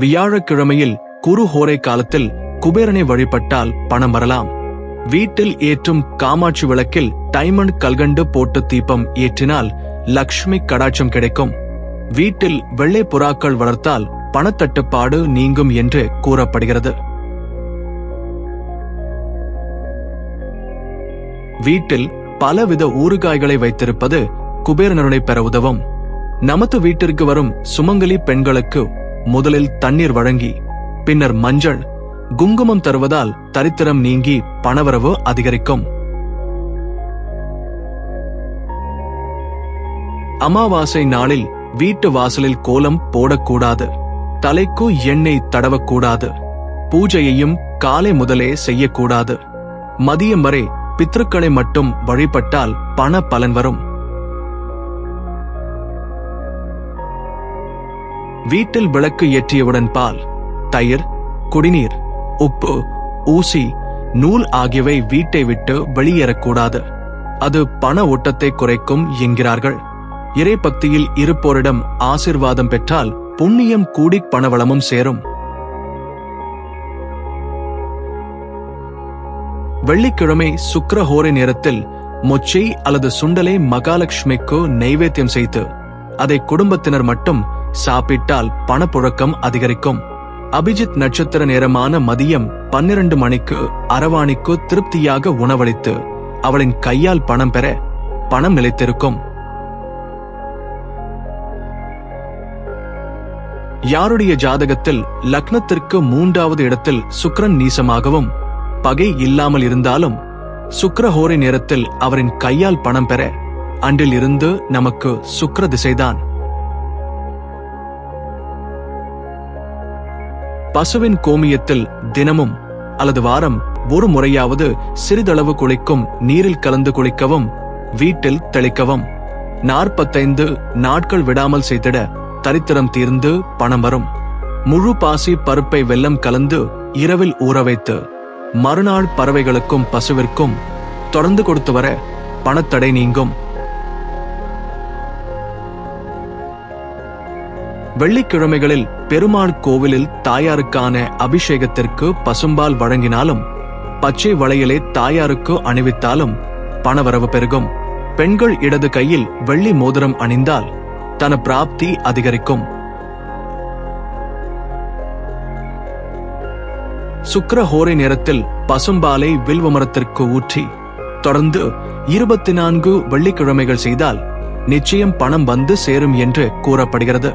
வியாழக்கிழமையில் குரு ஹோரை காலத்தில் குபேரனை வழிபட்டால் பணம் வரலாம். வீட்டில் ஏற்றும் காமாட்சி விளக்கில் டைமண்ட் கல்கண்டு போட்டு தீபம் ஏற்றினால் லக்ஷ்மி கடாட்சம் கிடைக்கும். வீட்டில் வெள்ளை புறாக்கள் வளர்த்தால் பணத்தட்டுப்பாடு நீங்கும் என்று கூறப்படுகிறது. வீட்டில் பலவித ஊறுகாய்களை வைத்திருப்பது குபேரனருளை பெற உதவும். நமது வீட்டிற்கு வரும் சுமங்கலி பெண்களுக்கு முதலில் தண்ணீர் வழங்கி பின்னர் மஞ்சள் குங்குமம் தருவதால் தரித்திரம் நீங்கி பணவரவு அதிகரிக்கும். அமாவாசை நாளில் வீட்டு வாசலில் கோலம் போடக்கூடாது தலைக்கு எண்ணெய் தடவக்கூடாது பூஜையையும் காலை முதலே செய்யக்கூடாது. மதியம் வரை பித்ருக்களை மட்டும் வழிபட்டால் பண பலன் வரும். வீட்டில் விளக்கு ஏற்றியவுடன் பால் தயிர் குடிநீர் உப்பு ஊசி நூல் ஆகியவை வீட்டை விட்டு வெளியேறக்கூடாது. அது பண ஓட்டத்தை குறைக்கும் என்கிறார்கள். இறைபக்தியில் இருப்போரிடம் ஆசிர்வாதம் பெற்றால் புண்ணியம் கூடி பணவளமும் சேரும். வெள்ளிக்கிழமை சுக்கரஹோரை நேரத்தில் மொச்சை அல்லது சுண்டலை மகாலட்சுமிக்கு நைவேத்தியம் செய்து அதை குடும்பத்தினர் மட்டும் சாப்பிட்டால் பணப்புழக்கம் அதிகரிக்கும். அபிஜித் நட்சத்திர நேரமான மதியம் பன்னிரண்டு மணிக்கு அரவாணிக்கு திருப்தியாக உணவளித்து அவளின் கையால் பணம் பெற பணம் நிலைத்திருக்கும். யாருடைய ஜாதகத்தில் லக்னத்திற்கு மூன்றாவது இடத்தில் சுக்ரன் நீசமாகவும் பகை இல்லாமல் இருந்தாலும் சுக்கிரஹோரை நேரத்தில் அவரின் கையால் பணம் பெற அன்றில் இருந்து நமக்கு சுக்ர திசைதான். பசுவின் கோமியத்தில் தினமும் அல்லது வாரம் ஒரு முறையாவது சிறிதளவு குளிக்கும் நீரில் கலந்து குளிக்கவும் வீட்டில் தெளிக்கவும். நாற்பத்தைந்து நாட்கள் விடாமல் செய்திட தரித்திரம் தீர்ந்து பணம் வரும். முழு பாசி பருப்பை வெல்லம் கலந்து இரவில் ஊற வைத்து மறுநாள் பறவைகளுக்கும் பசுவிற்கும் தொடர்ந்து கொடுத்து வர பணத்தடை நீங்கும். வெள்ளிக்கிழமைகளில் பெருமாள் கோவிலில் தாயாருக்கான அபிஷேகத்திற்கு பசும்பால் வழங்கினாலும் பச்சை வளையலை தாயாருக்கு அணிவித்தாலும் பணவரவு பெருகும். பெண்கள் இடது கையில் வெள்ளி மோதிரம் அணிந்தால் தன பிராப்தி அதிகரிக்கும். சுக்கர ஹோரை நேரத்தில் பசும்பாலை வில்வமரத்திற்கு ஊற்றி தொடர்ந்து இருபத்தி நான்கு வெள்ளிக்கிழமைகள் செய்தால் நிச்சயம் பணம் வந்து சேரும் என்று கூறப்படுகிறது.